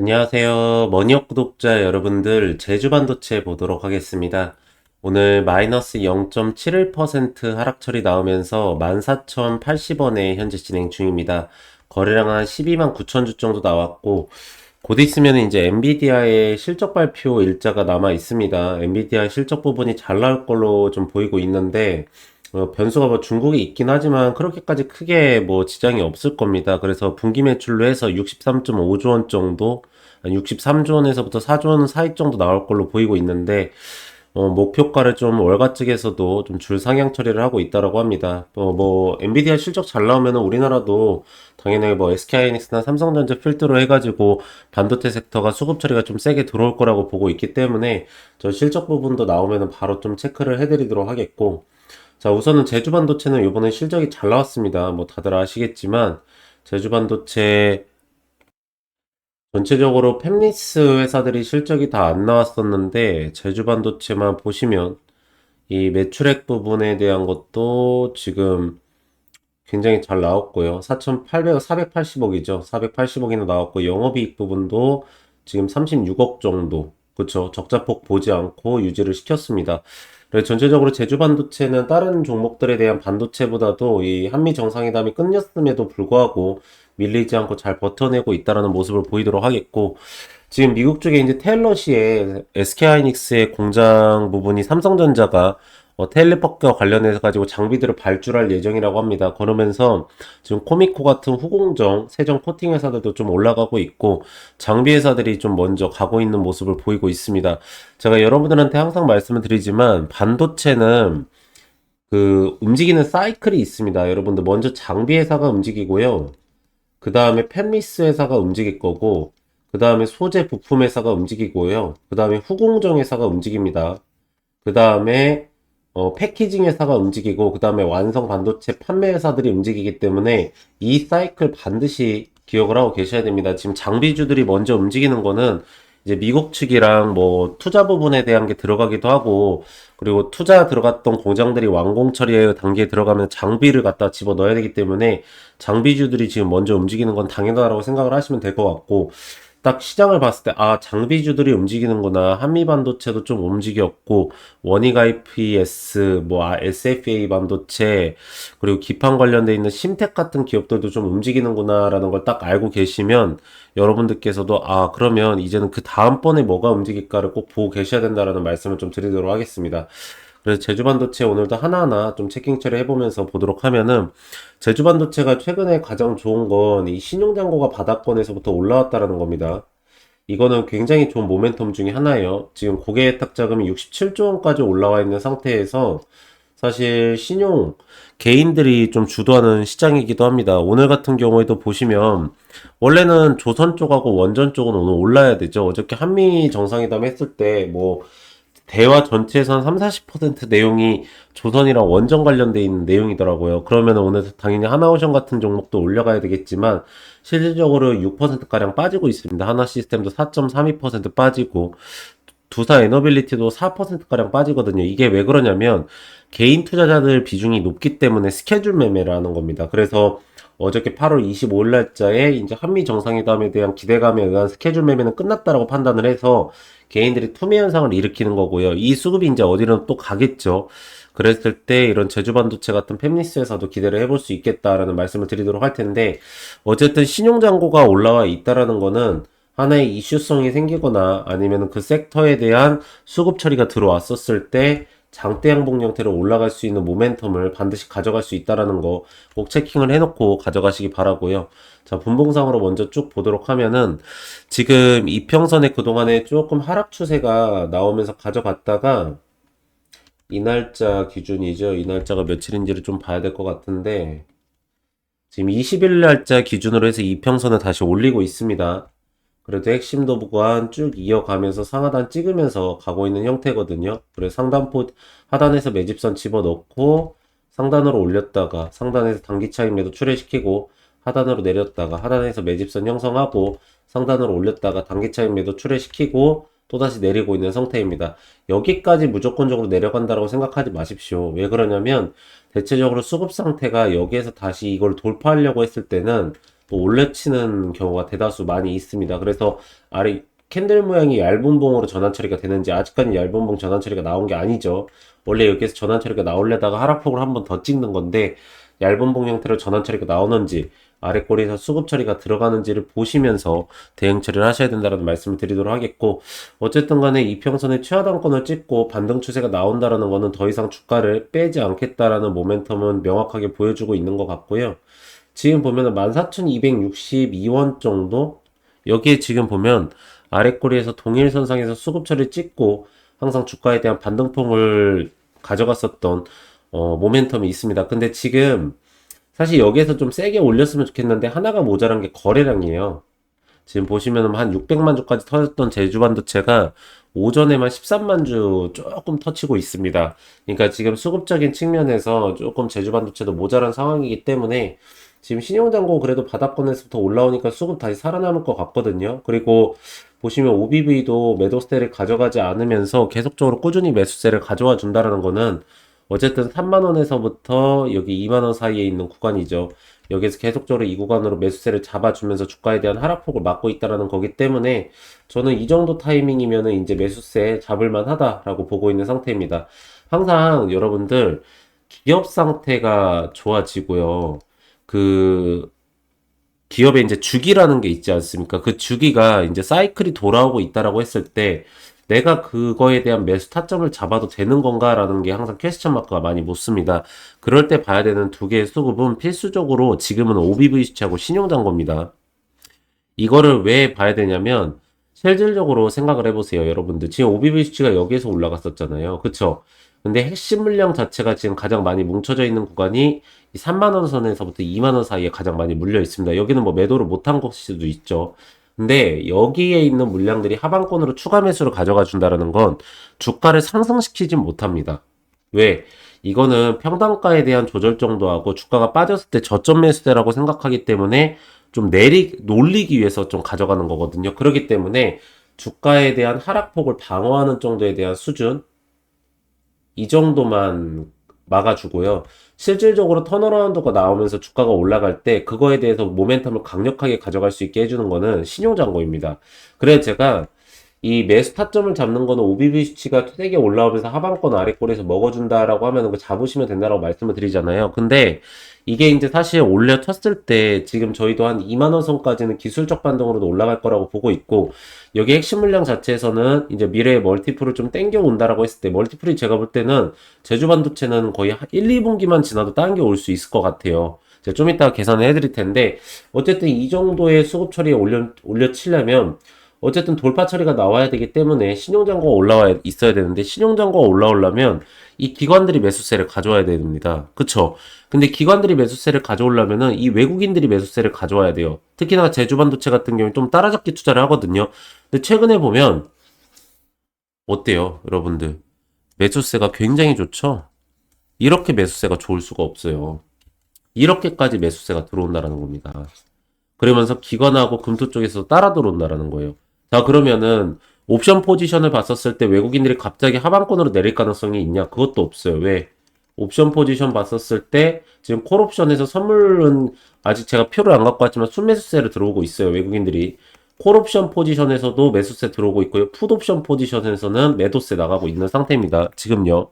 안녕하세요. 머니업 구독자 여러분들, 제주 반도체 보도록 하겠습니다. 오늘 마이너스 0.71% 하락 처리 나오면서 14,080원에 현재 진행 중입니다. 거래량 한 12만 9천 주 정도 나왔고, 곧 있으면 이제 엔비디아의 실적 발표 일자가 남아 있습니다. 엔비디아 실적 부분이 잘 나올 걸로 좀 보이고 있는데, 어, 변수가 뭐 중국에 있긴 하지만 그렇게까지 크게 뭐 지장이 없을 겁니다. 그래서 분기 매출로 해서 63.5조 원 정도, 63조 원에서부터 4조 원 사이 정도 나올 걸로 보이고 있는데, 어, 목표가를 좀 월가 측에서도 좀 줄 상향 처리를 하고 있다라고 합니다. 어, 뭐 엔비디아 실적 잘 나오면은 우리나라도 당연히 뭐 SK하이닉스나 삼성전자 필두로 해가지고 반도체 섹터가 수급 처리가 좀 세게 들어올 거라고 보고 있기 때문에 저 실적 부분도 나오면은 바로 좀 체크를 해드리도록 하겠고. 자, 우선은 제주 반도체는 이번에 실적이 잘 나왔습니다. 뭐 다들 아시겠지만 제주 반도체 전체적으로 팹리스 회사들이 실적이 다 안 나왔었는데 제주 반도체만 보시면 이 매출액 부분에 대한 것도 지금 굉장히 잘 나왔고요. 4,800, 480억이죠. 480억이나 나왔고 영업이익 부분도 지금 36억 정도. 그쵸. 적자폭 보지 않고 유지를 시켰습니다. 그래서 전체적으로 제주 반도체는 다른 종목들에 대한 반도체보다도 이 한미 정상회담이 끝났음에도 불구하고 밀리지 않고 잘 버텨내고 있다라는 모습을 보이도록 하겠고 지금 미국 쪽에 이제 텔러시에 SK하이닉스의 공장 부분이 삼성전자가 어, 텔레퍼과 관련해서 가지고 장비들을 발주할 예정이라고 합니다. 그러면서 지금 코미코 같은 후공정, 세정 코팅 회사들도 좀 올라가고 있고 장비 회사들이 좀 먼저 가고 있는 모습을 보이고 있습니다. 제가 여러분들한테 항상 말씀을 드리지만 반도체는 그 움직이는 사이클이 있습니다. 여러분들 먼저 장비 회사가 움직이고요. 그 다음에 팹리스 회사가 움직일 거고 그 다음에 소재 부품 회사가 움직이고요. 그 다음에 후공정 회사가 움직입니다. 그 다음에 어, 패키징 회사가 움직이고 그 다음에 완성 반도체 판매 회사들이 움직이기 때문에 이 사이클 반드시 기억을 하고 계셔야 됩니다. 지금 장비주들이 먼저 움직이는 거는 이제 미국 측이랑 뭐 투자 부분에 대한 게 들어가기도 하고 그리고 투자 들어갔던 공장들이 완공 처리의 단계에 들어가면 장비를 갖다 집어 넣어야 되기 때문에 장비주들이 지금 먼저 움직이는 건 당연하다고 생각을 하시면 될 것 같고 딱 시장을 봤을 때, 아, 장비주들이 움직이는구나. 한미 반도체도 좀 움직였고, 원익 IPS, 뭐, 아, SFA 반도체, 그리고 기판 관련돼 있는 심텍 같은 기업들도 좀 움직이는구나라는 걸 딱 알고 계시면, 여러분들께서도, 아, 그러면 이제는 그 다음번에 뭐가 움직일까를 꼭 보고 계셔야 된다라는 말씀을 좀 드리도록 하겠습니다. 그래서 제주반도체 오늘도 하나하나 좀 체킹 처리 해보면서 보도록 하면은 제주반도체가 최근에 가장 좋은 건 이 신용잔고가 바닥권에서부터 올라왔다라는 겁니다. 이거는 굉장히 좋은 모멘텀 중에 하나예요. 지금 고객예탁 자금이 67조 원까지 올라와 있는 상태에서 사실 신용 개인들이 좀 주도하는 시장이기도 합니다. 오늘 같은 경우에도 보시면 원래는 조선 쪽하고 원전 쪽은 오늘 올라야 되죠. 어저께 한미 정상회담 했을 때뭐 대화 전체에서 한 3, 40% 내용이 조선이랑 원전 관련돼 있는 내용이더라고요. 그러면 오늘 당연히 하나오션 같은 종목도 올려가야 되겠지만 실질적으로 6%가량 빠지고 있습니다. 하나 시스템도 4.32% 빠지고 두사 에너빌리티도 4%가량 빠지거든요. 이게 왜 그러냐면 개인 투자자들 비중이 높기 때문에 스케줄 매매를 는 겁니다. 그래서 어저께 8월 25일 날짜에 이제 한미 정상회담에 대한 기대감에 의한 스케줄 매매는 끝났다라고 판단을 해서 개인들이 투매 현상을 일으키는 거고요. 이 수급이 이제 어디는 또 가겠죠. 그랬을 때 이런 제주 반도체 같은 팹리스에서도 기대를 해볼 수 있겠다라는 말씀을 드리도록 할 텐데 어쨌든 신용 잔고가 올라와 있다라는 거는 하나의 이슈성이 생기거나 아니면 그 섹터에 대한 수급 처리가 들어왔었을 때 장대 양봉 형태로 올라갈 수 있는 모멘텀을 반드시 가져갈 수 있다라는 거 꼭 체킹을 해놓고 가져가시기 바라고요. 자, 분봉상으로 먼저 쭉 보도록 하면은 지금 이평선에 그동안에 조금 하락 추세가 나오면서 가져갔다가 이 날짜 기준이죠. 이 날짜가 며칠인지를 좀 봐야 될 것 같은데 지금 20일 날짜 기준으로 해서 이평선을 다시 올리고 있습니다. 그래도 핵심 도구간 쭉 이어가면서 상하단 찍으면서 가고 있는 형태거든요. 그래서 상단포 하단에서 매집선 집어넣고 상단으로 올렸다가 상단에서 단기 차익 매도 출회시키고 하단으로 내렸다가 하단에서 매집선 형성하고 상단으로 올렸다가 단기 차익 매도 출회시키고 또다시 내리고 있는 상태입니다. 여기까지 무조건적으로 내려간다고 생각하지 마십시오. 왜 그러냐면 대체적으로 수급 상태가 여기에서 다시 이걸 돌파하려고 했을 때는 또 올려치는 경우가 대다수 많이 있습니다. 그래서 아래 캔들 모양이 얇은 봉으로 전환 처리가 되는지 아직까지 얇은 봉 전환 처리가 나온 게 아니죠. 원래 여기에서 전환 처리가 나올려다가 하락폭을 한 번 더 찍는 건데 얇은 봉 형태로 전환 처리가 나오는지 아래 꼬리에서 수급 처리가 들어가는지를 보시면서 대응 처리를 하셔야 된다는 말씀을 드리도록 하겠고 어쨌든 간에 이평선의 최하단권을 찍고 반등 추세가 나온다라는 거는 더 이상 주가를 빼지 않겠다라는 모멘텀은 명확하게 보여주고 있는 것 같고요. 지금 보면은 14,262원 정도 여기에 지금 보면 아래 꼬리에서 동일선상에서 수급 처리 찍고 항상 주가에 대한 반등폭을 가져갔었던 어, 모멘텀이 있습니다. 근데 지금 사실 여기에서 좀 세게 올렸으면 좋겠는데 하나가 모자란 게 거래량이에요. 지금 보시면 한 600만 주까지 터졌던 제주 반도체가 오전에만 13만 주 조금 터치고 있습니다. 그러니까 지금 수급적인 측면에서 조금 제주 반도체도 모자란 상황이기 때문에 지금 신용잔고 그래도 바닥권에서부터 올라오니까 수급 다시 살아남을 것 같거든요. 그리고 보시면 OBV도 매도세를 가져가지 않으면서 계속적으로 꾸준히 매수세를 가져와 준다라는 거는 어쨌든 3만원에서부터 여기 2만원 사이에 있는 구간이죠. 여기서 계속적으로 이 구간으로 매수세를 잡아주면서 주가에 대한 하락폭을 막고 있다라는 거기 때문에 저는 이 정도 타이밍이면은 이제 매수세 잡을만 하다라고 보고 있는 상태입니다. 항상 여러분들 기업 상태가 좋아지고요. 그 기업에 이제 주기라는 게 있지 않습니까? 그 주기가 이제 사이클이 돌아오고 있다라고 했을 때 내가 그거에 대한 매수 타점을 잡아도 되는 건가라는 게 항상 퀘스천 마크가 많이 묻습니다. 그럴 때 봐야 되는 두 개의 수급은 필수적으로 지금은 OBV 수치하고 신용잔고입니다. 이거를 왜 봐야 되냐면 실질적으로 생각을 해보세요, 여러분들. 지금 OBV 수치가 여기에서 올라갔었잖아요. 그쵸? 근데 핵심 물량 자체가 지금 가장 많이 뭉쳐져 있는 구간이 3만원 선에서부터 2만원 사이에 가장 많이 물려 있습니다. 여기는 뭐 매도를 못한 것일 수도 있죠. 근데 여기에 있는 물량들이 하방권으로 추가 매수를 가져가 준다는 건 주가를 상승시키진 못합니다. 왜? 이거는 평단가에 대한 조절 정도 하고 주가가 빠졌을 때 저점 매수대라고 생각하기 때문에 좀 내리, 놀리기 위해서 좀 가져가는 거거든요. 그렇기 때문에 주가에 대한 하락폭을 방어하는 정도에 대한 수준, 이 정도만 막아주고요. 실질적으로 턴어라운드가 나오면서 주가가 올라갈 때 그거에 대해서 모멘텀을 강력하게 가져갈 수 있게 해주는 거는 신용잔고입니다. 그래서 제가 이 매수 타점을 잡는 거는 OBV 수치가 세게 올라오면서 하방권 아래꼴에서 먹어준다라고 하면 그 잡으시면 된다라고 말씀을 드리잖아요. 근데 이게 이제 사실 올려 쳤을 때 지금 저희도 한 2만원 선까지는 기술적 반등으로도 올라갈 거라고 보고 있고 여기 핵심 물량 자체에서는 이제 미래의 멀티플을 좀 땡겨 온다라고 했을 때 멀티플이 제가 볼 때는 제주 반도체는 거의 1, 2분기만 지나도 당겨 올 수 있을 것 같아요. 제가 좀 이따가 계산을 해드릴 텐데 어쨌든 이 정도의 수급 처리에 올려, 올려 치려면 어쨌든 돌파 처리가 나와야 되기 때문에 신용장고가 올라와 있어야 되는데 신용장고가 올라오려면 이 기관들이 매수세를 가져와야 됩니다. 그쵸? 근데 기관들이 매수세를 가져오려면은 이 외국인들이 매수세를 가져와야 돼요. 특히나 제주 반도체 같은 경우에 좀 따라잡기 투자를 하거든요. 근데 최근에 보면 어때요, 여러분들? 매수세가 굉장히 좋죠? 이렇게 매수세가 좋을 수가 없어요. 이렇게까지 매수세가 들어온다라는 겁니다. 그러면서 기관하고 금토 쪽에서 따라 들어온다라는 거예요. 자, 그러면은 옵션 포지션을 봤었을 때 외국인들이 갑자기 하방권으로 내릴 가능성이 있냐? 그것도 없어요. 왜? 옵션 포지션 봤었을 때 지금 콜 옵션에서 선물은 아직 제가 표를 안 갖고 왔지만 순매수세를 들어오고 있어요. 외국인들이. 콜 옵션 포지션에서도 매수세 들어오고 있고요. 풋 옵션 포지션에서는 매도세 나가고 있는 상태입니다. 지금요.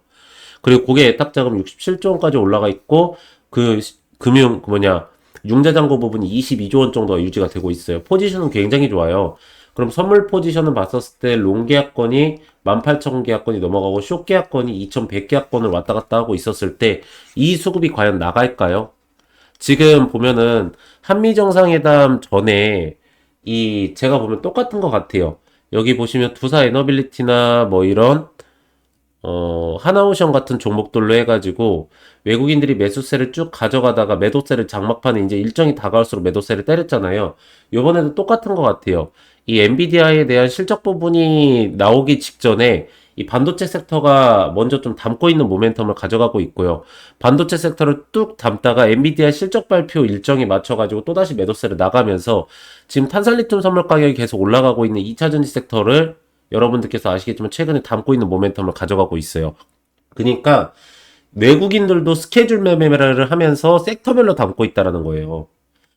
그리고 고개 예탁 자금 67조 원까지 올라가 있고 그 금융 그 뭐냐 융자잔고 부분이 22조 원 정도가 유지가 되고 있어요. 포지션은 굉장히 좋아요. 그럼 선물 포지션을 봤었을 때 롱 계약권이 18,000 계약권이 넘어가고 숏 계약권이 2,100 계약권을 왔다 갔다 하고 있었을 때 이 수급이 과연 나갈까요? 지금 보면은 한미 정상회담 전에 이 제가 보면 똑같은 것 같아요. 여기 보시면 두사 에너빌리티나 뭐 이런 어, 하나오션 같은 종목들로 해가지고 외국인들이 매수세를 쭉 가져가다가 매도세를 장막판에 이제 일정이 다가올수록 매도세를 때렸잖아요. 요번에도 똑같은 것 같아요. 이 엔비디아에 대한 실적 부분이 나오기 직전에 이 반도체 섹터가 먼저 좀 담고 있는 모멘텀을 가져가고 있고요. 반도체 섹터를 뚝 담다가 엔비디아 실적 발표 일정에 맞춰가지고 또다시 매도세를 나가면서 지금 탄산리튬 선물 가격이 계속 올라가고 있는 2차 전지 섹터를 여러분들께서 아시겠지만 최근에 담고 있는 모멘텀을 가져가고 있어요. 그러니까 외국인들도 스케줄 매매를 하면서 섹터별로 담고 있다라는 거예요.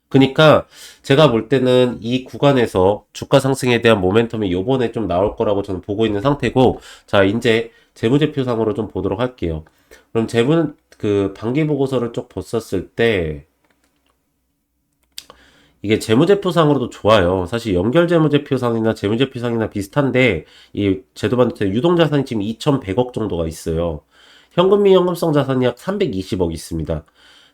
그러니까 제가 볼 때는 이 구간에서 주가 상승에 대한 모멘텀이 요번에 좀 나올 거라고 저는 보고 있는 상태고, 자, 이제 재무제표상으로 좀 보도록 할게요. 그럼 재무, 그, 반기 보고서를 쭉 봤었을 때, 이게 재무제표상으로도 좋아요. 사실 연결 재무제표상이나 재무제표상이나 비슷한데, 이 제도반도체 유동자산이 지금 2,100억 정도가 있어요. 현금 및 현금성 자산이 약 320억 있습니다.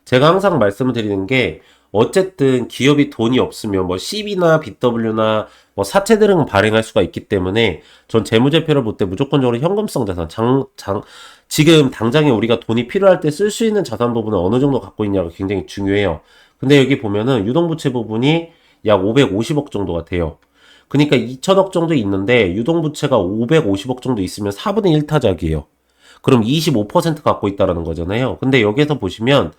제가 항상 말씀을 드리는 게, 어쨌든 기업이 돈이 없으면 뭐 CB나 BW나 뭐 사채들은 발행할 수가 있기 때문에 전 재무제표를 볼 때 무조건적으로 현금성 자산, 장, 장, 지금 당장에 우리가 돈이 필요할 때 쓸 수 있는 자산 부분을 어느 정도 갖고 있냐가 굉장히 중요해요. 근데 여기 보면은 유동부채 부분이 약 550억 정도가 돼요. 그러니까 2천억 정도 있는데 유동부채가 550억 정도 있으면 4분의 1 타작이에요. 그럼 25% 갖고 있다라는 거잖아요. 근데 여기에서 보시면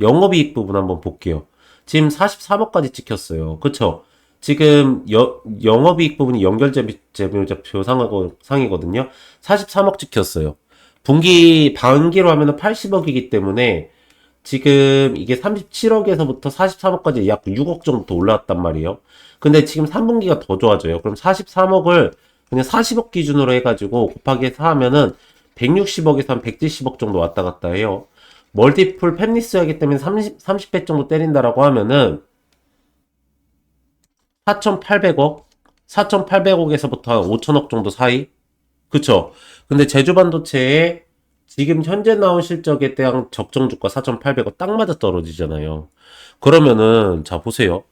영업이익 부분 한번 볼게요. 지금 43억까지 찍혔어요. 그쵸? 지금 여, 영업이익 부분이 연결재무제표 상이거든요. 43억 찍혔어요. 분기 반기로 하면은 80억이기 때문에 지금 이게 37억에서부터 43억까지 약 6억 정도 더 올라왔단 말이에요. 근데 지금 3분기가 더 좋아져요. 그럼 43억을 그냥 40억 기준으로 해가지고 곱하기 해서 하면은 160억에서 한 170억 정도 왔다 갔다 해요. 멀티플 팹리스 하기 때문에 30, 30배 정도 때린다라고 하면은 4,800억? 4,800억에서부터 한 5천억 정도 사이? 그쵸? 근데 제주 반도체에 지금 현재 나온 실적에 대한 적정 주가 4,800원 딱 맞아 떨어지잖아요. 그러면은 자 보세요.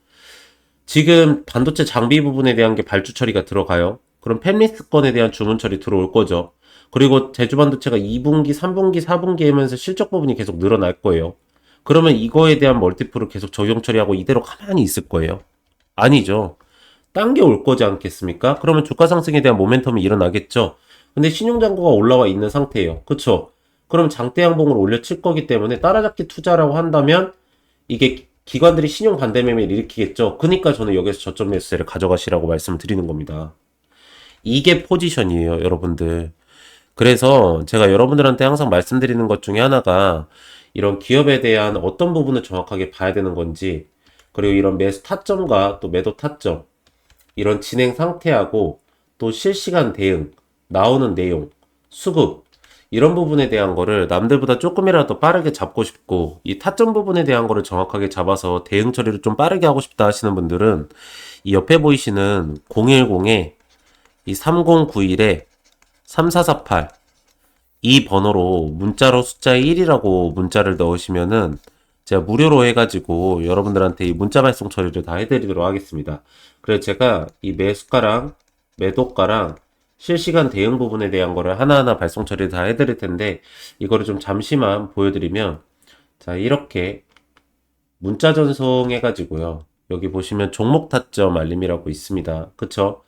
지금 반도체 장비 부분에 대한 게 발주 처리가 들어가요. 그럼 팹리스 건에 대한 주문 처리 들어올 거죠. 그리고 제주 반도체가 2분기, 3분기, 4분기 하면서 실적 부분이 계속 늘어날 거예요. 그러면 이거에 대한 멀티플을 계속 적용 처리하고 이대로 가만히 있을 거예요. 아니죠. 딴 게 올 거지 않겠습니까? 그러면 주가 상승에 대한 모멘텀이 일어나겠죠. 근데 신용잔고가 올라와 있는 상태예요. 그쵸? 그럼 장대 양봉을 올려칠 거기 때문에 따라잡기 투자라고 한다면 이게 기관들이 신용 반대 매매를 일으키겠죠. 그러니까 저는 여기서 저점 매수세를 가져가시라고 말씀을 드리는 겁니다. 이게 포지션이에요, 여러분들. 그래서 제가 여러분들한테 항상 말씀드리는 것 중에 하나가 이런 기업에 대한 어떤 부분을 정확하게 봐야 되는 건지 그리고 이런 매수 타점과 또 매도 타점 이런 진행 상태하고 또 실시간 대응 나오는 내용 수급 이런 부분에 대한 거를 남들보다 조금이라도 빠르게 잡고 싶고 이 타점 부분에 대한 거를 정확하게 잡아서 대응 처리를 좀 빠르게 하고 싶다 하시는 분들은 이 옆에 보이시는 010에 이 3091에 3448. 이 번호로 문자로 숫자 1이라고 문자를 넣으시면은 제가 무료로 해가지고 여러분들한테 이 문자 발송 처리를 다 해드리도록 하겠습니다. 그래서 제가 이 매수가랑 매도가랑 실시간 대응 부분에 대한 거를 하나하나 발송 처리 다 해드릴 텐데 이거를 좀 잠시만 보여드리면 자 이렇게 문자 전송 해가지고요. 여기 보시면 종목 타점 알림이라고 있습니다. 그쵸?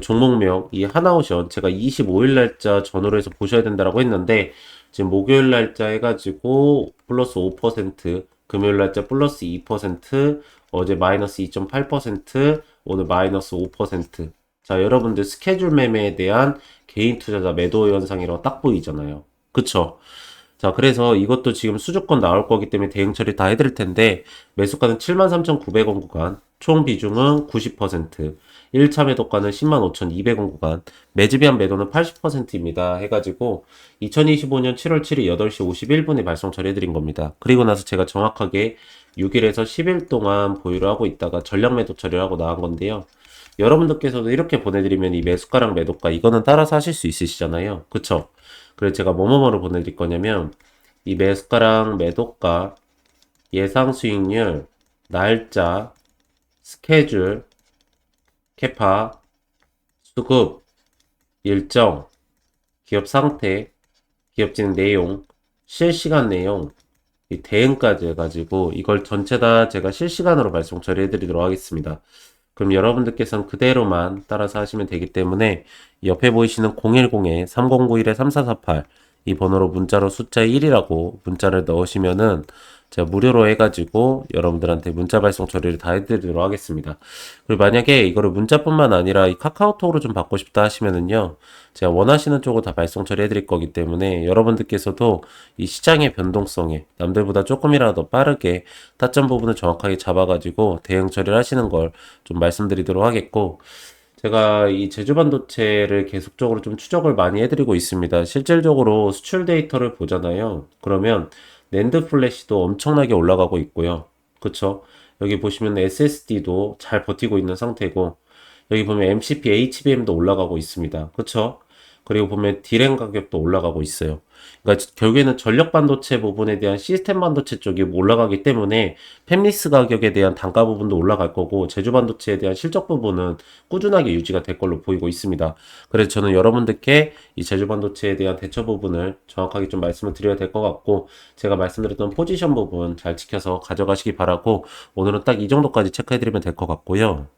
종목명 이 하나오션 제가 25일 날짜 전후로 해서 보셔야 된다라고 했는데 지금 목요일 날짜 해가지고 플러스 5% 금요일 날짜 플러스 2% 어제 마이너스 2.8% 오늘 마이너스 5% 자, 여러분들 스케줄 매매에 대한 개인 투자자 매도 현상이라고 딱 보이잖아요. 그쵸? 자, 그래서 이것도 지금 수주권 나올 거기 때문에 대응 처리 다 해드릴 텐데, 매수가는 73,900원 구간, 총 비중은 90%, 1차 매도가는 105,200원 구간, 매집이한 매도는 80%입니다. 해가지고 2025년 7월 7일 8시 51분에 발송 처리해드린 겁니다. 그리고 나서 제가 정확하게 6일에서 10일 동안 보유를 하고 있다가 전략 매도 처리를 하고 나간 건데요. 여러분들께서도 이렇게 보내드리면 이 매수가랑 매도가 이거는 따라서 하실 수 있으시잖아요. 그쵸? 그래서 제가 뭐뭐뭐를 보내드릴 거냐면 이 매수가랑 매도가 예상 수익률 날짜 스케줄 캐파, 수급, 일정, 기업 상태, 기업 진행 내용, 실시간 내용, 이 대응까지 해가지고 이걸 전체 다 제가 실시간으로 발송 처리해 드리도록 하겠습니다. 그럼 여러분들께서는 그대로만 따라서 하시면 되기 때문에 옆에 보이시는 010에 3091에 3448 이 번호로 문자로 숫자 1이라고 문자를 넣으시면은 제가 무료로 해가지고 여러분들한테 문자 발송 처리를 다 해드리도록 하겠습니다. 그리고 만약에 이거를 문자뿐만 아니라 이 카카오톡으로 좀 받고 싶다 하시면은요, 제가 원하시는 쪽으로 다 발송 처리해드릴 거기 때문에 여러분들께서도 이 시장의 변동성에 남들보다 조금이라도 더 빠르게 타점 부분을 정확하게 잡아가지고 대응 처리를 하시는 걸 좀 말씀드리도록 하겠고, 제가 이 제주 반도체를 계속적으로 좀 추적을 많이 해드리고 있습니다. 실질적으로 수출 데이터를 보잖아요. 그러면 낸드 플래시도 엄청나게 올라가고 있고요. 그쵸? 여기 보시면 SSD도 잘 버티고 있는 상태고, 여기 보면 MCP HBM도 올라가고 있습니다. 그쵸? 그리고 보면 디램 가격도 올라가고 있어요. 그러니까 결국에는 전력 반도체 부분에 대한 시스템 반도체 쪽이 올라가기 때문에 팹리스 가격에 대한 단가 부분도 올라갈 거고 제주 반도체에 대한 실적 부분은 꾸준하게 유지가 될 걸로 보이고 있습니다. 그래서 저는 여러분들께 이 제주 반도체에 대한 대처 부분을 정확하게 좀 말씀을 드려야 될 것 같고 제가 말씀드렸던 포지션 부분 잘 지켜서 가져가시기 바라고 오늘은 딱 이 정도까지 체크해드리면 될 것 같고요.